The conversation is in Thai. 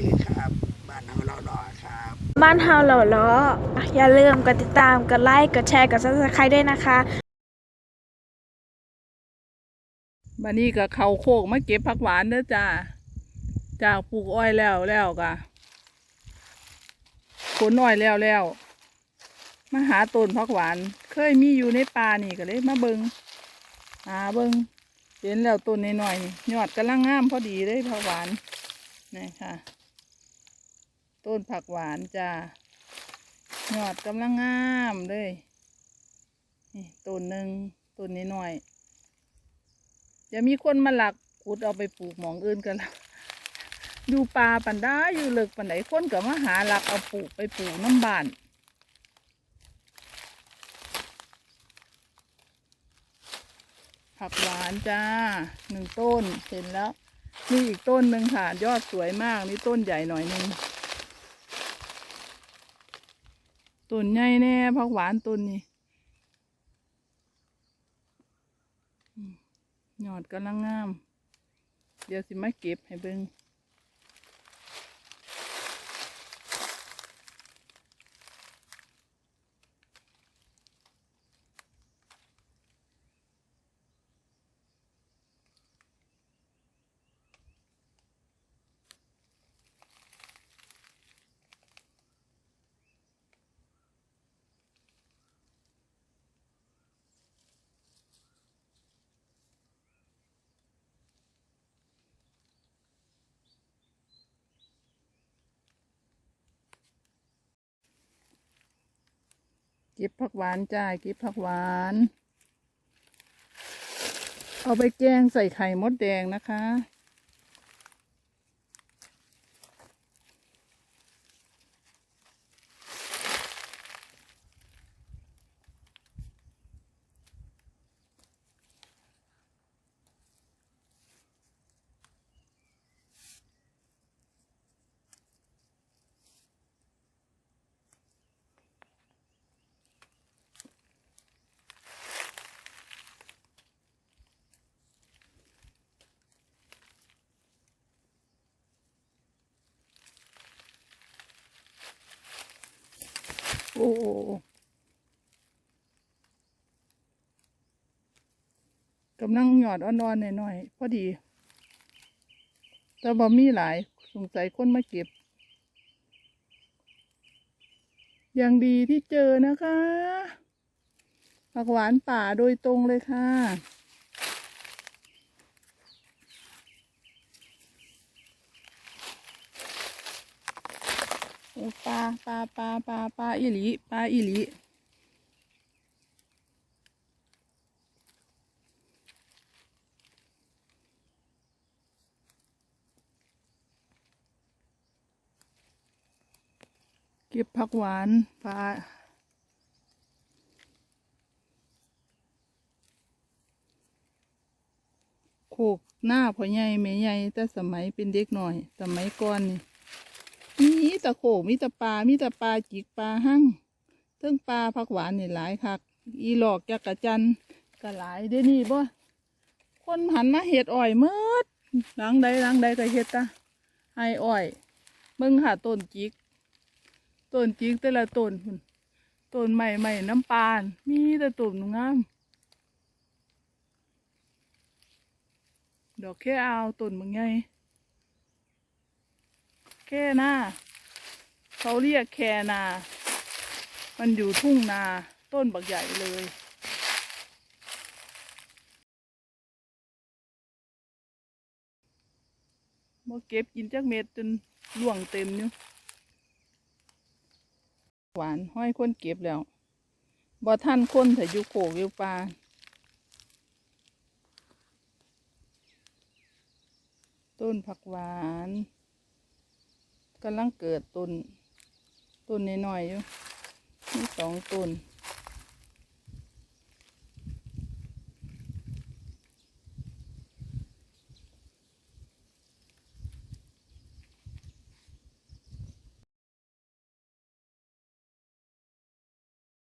ดีครับ บ้านเฮาเราดอครับ บ้านเฮาเหล่าล้ออย่าลืมกดติดตาม กดไลค์ กดแชร์ กดซับสไครต์ด้วยนะคะบันนี้ก็เขาโคกมาเก็บผักหวานเด้อจ้าจากปลูกอ้อยแล้วแล้วก็ขนอ้อยแล้วแล้วมาหาต้นผักหวาน เคยมีอยู่ในป่านี่ก็เลยมาเบิงหาเบิงเห็นแล้วต้นน้อยๆนี่ยอดกำลังงามพอดีเลยผักหวานนี่ค่ะ ต้นผักหวานจ้ายอดกำลังงามเลยนี่ต้นหนึ่งต้นนี้หน่อยจะมีคนมาหลักขุดเอาไปปลูกหมองอื่นกันละอยู่ป่าปันได้อยู่เลิกปันไหนคนก็มาหาหลักเอาปลูกไปปลูกน้ำบานผักหวานจ้าหนึ่งต้นเห็นแล้วนี่อีกต้นหนึ่งค่ะยอดสวยมากนี่ต้นใหญ่หน่อยหนึ่ง ต้นใหญ่แน่ผักหวานต้นนี้ยอดกำลังงาม เดี๋ยวสิมาเก็บให้เบิ่ง กิบผักหวานจ้ายกิบผักหวาน เอาไปแกงใส่ไข่มดแดงนะคะ โอ้กำลังหยอดอ่อนๆหน่อยๆพอดี แต่บ่มีหลายสงสัยคนมาเก็บ อย่างดีที่เจอนะคะผักหวานป่าโดยตรงเลยค่ะ ปลาปลาปลาปลาปลาอีลีปลาอีลีเก็บผักหวานปลาโขกหน้าพ่อใหญ่แม่ใหญ่แต่สมัยเป็นเด็กหน่อย สมัยก่อนนี่ มีแตะโขมีแตะปลา มีแตะปลาจิกปลาหั่งเทิงปลาผักหวานนี่หลายคัก อีหลอกจักระจันก็หลายเด้นี่บ่คนหันมาเห็ดอ้อยเมืดหลังใดหลังใดก็เห็ดตะให้อ้อยมึงหาต้นจิกต้นจิกแต่ละต้นต้นใหม่ใหม่น้ำปาน มีแต่ต้นงาม ดอกแค่เอาต้นมึงไง ค่นาเขาเรียกแคนา มันอยู่ทุ่งนาต้นบักใหญ่เลยบ่เก็บกินจักเม็ดจนล่วงเต็มอยู่หวานห้อยคนเก็บแล้วบ่ท่านคนแต่อยู่โขกอยู่ปลาต้นผักหวาน กำลังเกิดต้นต้นน้อยๆอยู่มีสองต้น